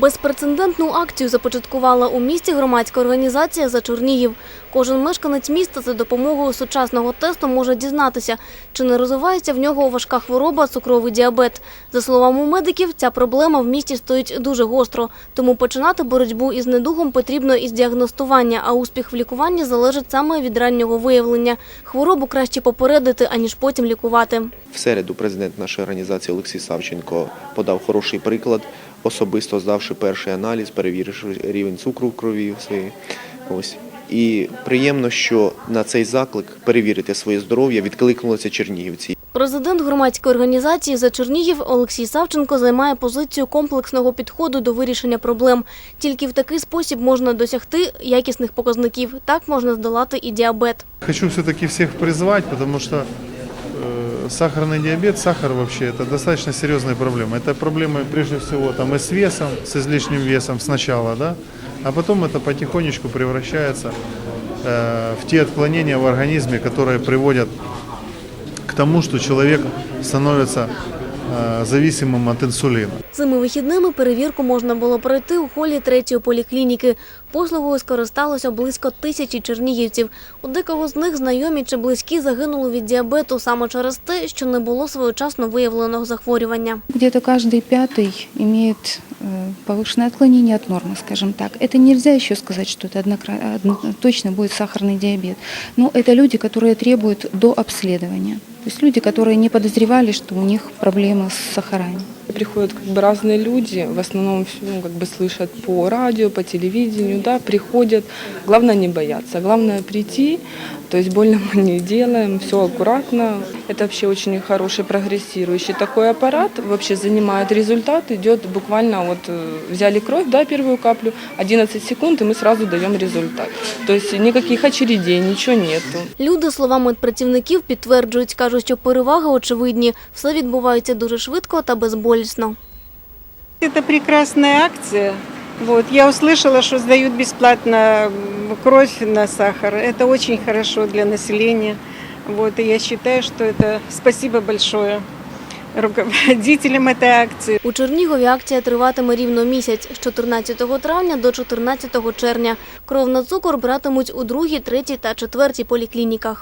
Безпрецедентну акцію започаткувала у місті громадська організація «За Чернігів». Кожен мешканець міста за допомогою сучасного тесту може дізнатися, чи не розвивається в нього важка хвороба – цукровий діабет. За словами медиків, ця проблема в місті стоїть дуже гостро. Тому починати боротьбу із недугом потрібно із діагностування, а успіх в лікуванні залежить саме від раннього виявлення. Хворобу краще попередити, аніж потім лікувати. В середу президент нашої організації Олексій Савченко подав хороший приклад, особисто здавши перший аналіз, перевіривши рівень цукру в крові своїй. Ось. І приємно, що на цей заклик перевірити своє здоров'я відкликнулися чернігівці. Президент громадської організації «За Чернігів» Олексій Савченко займає позицію комплексного підходу до вирішення проблем. Тільки в такий спосіб можна досягти якісних показників. Так можна здолати і діабет. Хочу все-таки всех призвать, потому что э, сахарный диабет, сахар вообще это достаточно серьезная проблема. Это проблемы прежде всего там и с весом, с излишним весом сначала, да, а потом это потихонечку превращается э, в те отклонения в организме, которые приводят к тому, что человек становится э, зависимым от инсулина. Цими вихідними перевірку можна було пройти у холі третьої поліклініки. Послугою скористалося близько тисячі чернігівців. У декого з них знайомі чи близькі загинули від діабету саме через те, що не було своєчасно виявленого захворювання. Где-то каждый пятый имеет э, повышенное отклонение от нормы, скажем так. Это нельзя еще сказать, что это однокра- одно- точно будет сахарный диабет. Но это люди, которые требуют до обследования. То есть люди, которые не подозревали, что у них проблемы с сахарами. Приходят как бы разные люди, в основном ну, как бы слышат по радио, по телевидению, да, приходят. Главное не бояться, главное прийти, то есть больно мы не делаем, все аккуратно. Это вообще очень хороший прогрессирующий такой аппарат, вообще занимает результат, идет буквально вот э, взяли кровь, да, первую каплю, 11 секунд, и мы сразу даем результат. То есть никаких очередей, ничего нету. Люди, слова медпрацівників, підтверджують, кажуть, що переваги очевидні. Все відбувається дуже швидко та безболісно. Это прекрасная акция. Вот, я услышала, что сдают бесплатно м, кровь на сахар. Это очень хорошо для населения. Вот, и я считаю, что это спасибо большое руководителям этой акции. У Чернігові акція триватиме рівно місяць з 14 травня до 14 червня. Кров на цукор братимуть у другій, третій та четвертій поліклініках.